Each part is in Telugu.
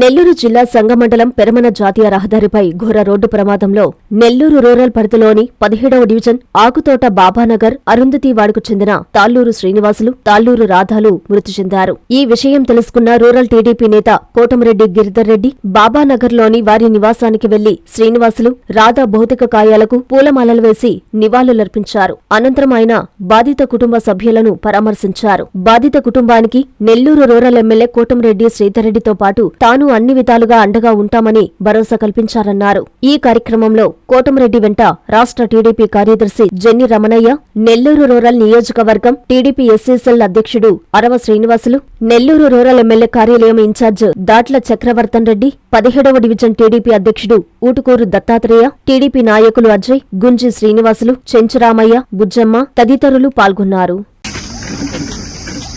నెల్లూరు జిల్లా సంగమండలం పెరమన జాతీయ రహదారిపై ఘోర రోడ్డు ప్రమాదంలో నెల్లూరు రూరల్ పరిధిలోని పదిహేడవ డివిజన్ ఆకుతోట బాబానగర్ అరుంధతివాడకు చెందిన తాళ్ళూరు శ్రీనివాసులు తాళ్ళూరు రాధాలు మృతి చెందారు. ఈ విషయం తెలుసుకున్న రూరల్ టీడీపీ నేత కోటమిరెడ్డి గిరిధర్ రెడ్డి బాబానగర్లోని వారి నివాసానికి వెళ్ళి శ్రీనివాసులు రాధా భౌతిక కాయాలకు పూలమాలలు వేసి నివాళులర్పించారు. అనంతరం ఆయన బాధిత కుటుంబ సభ్యులను పరామర్శించారు. బాధిత కుటుంబానికి నెల్లూరు రూరల్ ఎమ్మెల్యే కోటంరెడ్డి శ్రీధర్రెడ్డితో పాటు తాను అన్ని విధాలుగా అండగా ఉంటామని భరోసా కల్పించారన్నారు. ఈ కార్యక్రమంలో కోటమిరెడ్డి వెంట రాష్ట్ర టీడీపీ కార్యదర్శి జెన్ని రమణయ్య నెల్లూరు రూరల్ నియోజకవర్గం టీడీపీ ఎస్ఎస్ఎల్ అధ్యక్షుడు అరవ శ్రీనివాసులు నెల్లూరు రూరల్ ఎమ్మెల్యే కార్యాలయం ఇన్ఛార్జ్ దాట్ల చక్రవర్తన్ రెడ్డి పదిహేడవ డివిజన్ టీడీపీ అధ్యక్షుడు ఊటుకూరు దత్తాత్రేయ టీడీపీ నాయకులు అజయ్ గుంజి శ్రీనివాసులు చెంచురామయ్య బుజ్జమ్మ తదితరులు పాల్గొన్నారు.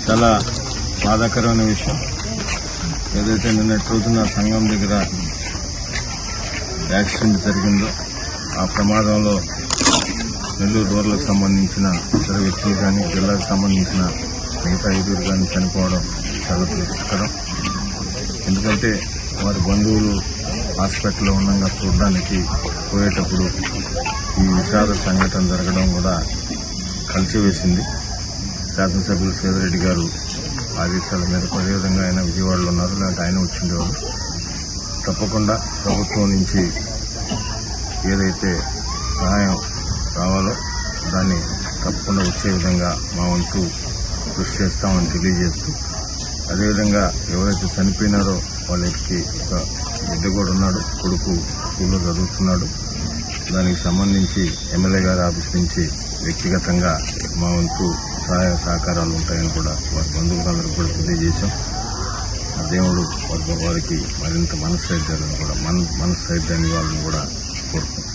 చాలా బాధాకరమైన విషయం. ఏదైతే నిన్నటి రోజున సంఘం దగ్గర యాక్సిడెంట్ జరిగిందో ఆ ప్రమాదంలో నెల్లూరు రోడ్లకు సంబంధించిన ఇతర వ్యక్తులు కానీ జిల్లాకు సంబంధించిన మిగతా ఐదుగురు కానీ చనిపోవడం చాలా దురదృష్టకరం. ఎందుకంటే వారి బంధువులు హాస్పిటల్లో ఉండగా చూడడానికి పోయేటప్పుడు ఈ విషాద సంఘటన జరగడం కూడా కలిసివేసింది. శాసనసభ్యులు సేదరెడ్డి గారు ఆదేశాల మేరకు అదేవిధంగా ఆయన విజయవాడలో ఉన్నారు లేదంటే ఆయన వచ్చిండేవారు తప్పకుండా ప్రభుత్వం నుంచి ఏదైతే సహాయం రావాలో దాన్ని తప్పకుండా వచ్చే విధంగా మా వంతు కృషి చేస్తామని తెలియజేస్తూ అదేవిధంగా ఎవరైతే చనిపోయినారో వాళ్ళకి ఒక బిడ్డ కూడా ఉన్నాడు కొడుకు స్కూల్లో చదువుతున్నాడు. దానికి సంబంధించి ఎమ్మెల్యే గారి ఆఫీస్ నుంచి వ్యక్తిగతంగా మా వంతు సహాయ సహకారాలు ఉంటాయని కూడా వారి బంధువులందరూ కూడా తెలియజేశాం. ఆ దేవుడు వారి వారికి మరింత మనశ్శైత్యాలను కూడా మన మనశ్శైత్యాన్ని వాళ్ళని కూడా కోరుకుంటాం